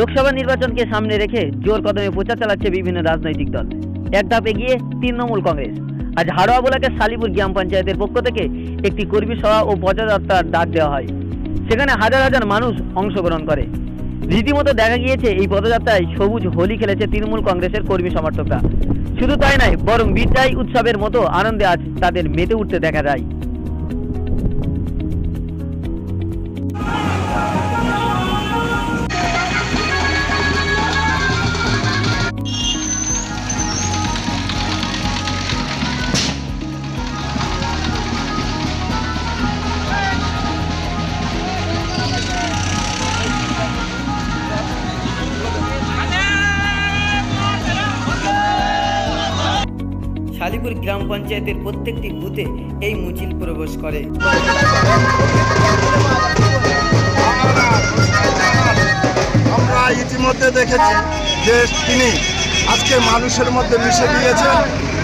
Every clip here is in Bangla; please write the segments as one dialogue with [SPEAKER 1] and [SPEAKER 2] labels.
[SPEAKER 1] লোকসভা নির্বাচনকে সামনে রেখে জোর কদমে প্রচার চালাচ্ছে বিভিন্ন রাজনৈতিক দল। এক ধাপ এগিয়ে তৃণমূল কংগ্রেস। আজ হাড়োয়া ব্লকের শালিপুর গ্রাম পঞ্চায়েতের পক্ষ থেকে একটি কর্মী সভা ও পদযাত্রার ডাক দেওয়া হয়। সেখানে হাজার হাজার মানুষ অংশগ্রহণ করে। রীতিমতো দেখা গিয়েছে, এই পদযাত্রায় সবুজ হোলি খেলেছে তৃণমূল কংগ্রেসের কর্মী সমর্থকরা। শুধু তাই নয়, বরং বিজয় উৎসবের মতো আনন্দে আজ তাদের মেতে উঠতে দেখা যায়। শালিপুর গ্রাম পঞ্চায়েতের প্রত্যেকটি বুথে এই মিছিল প্রবেশ করে।
[SPEAKER 2] আমরা ইতিমধ্যে দেখেছি যে তিনি আজকে মানুষের মধ্যে মিশে গিয়েছেন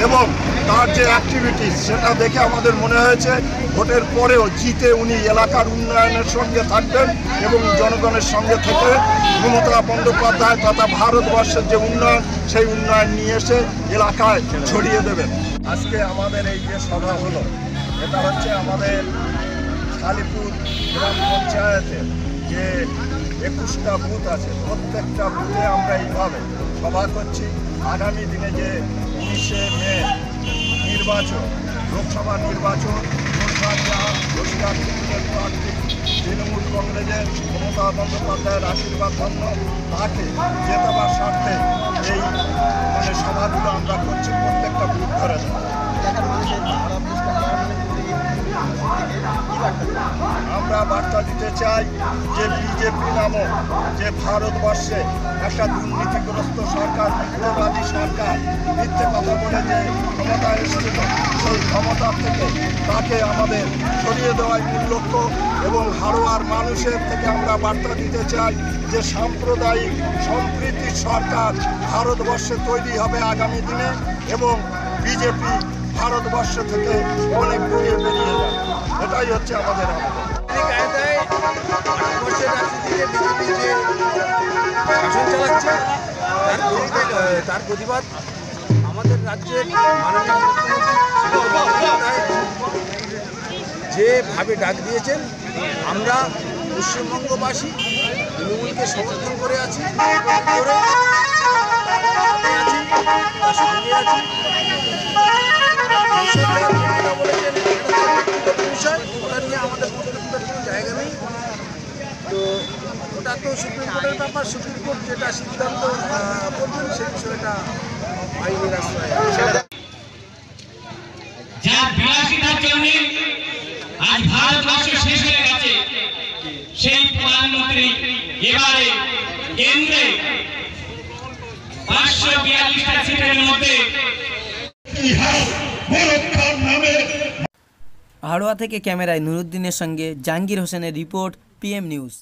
[SPEAKER 2] এবং তার যে অ্যাক্টিভিটিস সেটা দেখে আমাদের মনে হয়েছে ভোটের পরেও জিতে উনি এলাকার উন্নয়নের সঙ্গে থাকবেন এবং জনগণের সঙ্গে থেকে মমতা বন্দ্যোপাধ্যায় তথা ভারতবর্ষের যে উন্নয়ন, সেই উন্নয়ন নিয়ে এসে এলাকায় ছড়িয়ে দেবেন। আজকে আমাদের এই যে সভা হলো, এটা হচ্ছে আমাদের শালিপুর গ্রাম পঞ্চায়েতের যে একুশটা বুথ আছে, প্রত্যেকটা বুথে আমরা এইভাবে সভা করছি। আগামী দিনে যে উনিশে মে নির্বাচন, লোকসভা নির্বাচন তৃণমূল কংগ্রেসের, মমতা বন্দ্যোপাধ্যায়ের আশীর্বাদ ধন্য, তাকে জেতাবার স্বার্থে এই মানে সভাগুলো আমরা করছি প্রত্যেকটা বুথ ধরে। চাই যে বিজেপি নামক যে ভারতবর্ষে একটা দুর্নীতিগ্রস্ত সরকার মিথ্যবাদী সরকার, মিথ্যে কথা বলে যে ক্ষমতা এসেছিল, সেই ক্ষমতা থেকে তাকে আমাদের সরিয়ে দেওয়াই মূল লক্ষ্য এবং হারোয়ার মানুষের থেকে আমরা বার্তা দিতে চাই যে সাম্প্রদায়িক, সম্প্রীতির সরকার ভারতবর্ষে তৈরি হবে আগামী দিনে এবং বিজেপি ভারতবর্ষ থেকে অনেক দূরে বেরিয়ে যাবে। এটাই হচ্ছে আমাদের আবেদন।
[SPEAKER 3] চালাচ্ছে। তার তার প্রতিবাদ আমাদের রাজ্যের যেভাবে ডাক দিয়েছেন, আমরা পশ্চিমবঙ্গবাসী তৃণমূলকে সমর্থন করে আছি আছি। ওটা তো সুপ্রিম কোর্টের ব্যাপার সুপ্রিম কোর্ট যেটা সিদ্ধান্ত করবেন সেই বিষয়টা আইনের আশ্রয়।
[SPEAKER 4] যার বিলাসিতার জন্য আজ ভারতবর্ষ শেষ হয়ে গেছে সেই প্রধানমন্ত্রী এবারে কেন্দ্রে পাঁচশো বিয়াল্লিশটা সিটের মধ্যে
[SPEAKER 1] হাড়োয়া থেকে ক্যামেরায় নুরুদ্দিনের সঙ্গে জাহাঙ্গীর হোসেনের রিপোর্ট পিএম নিউজ।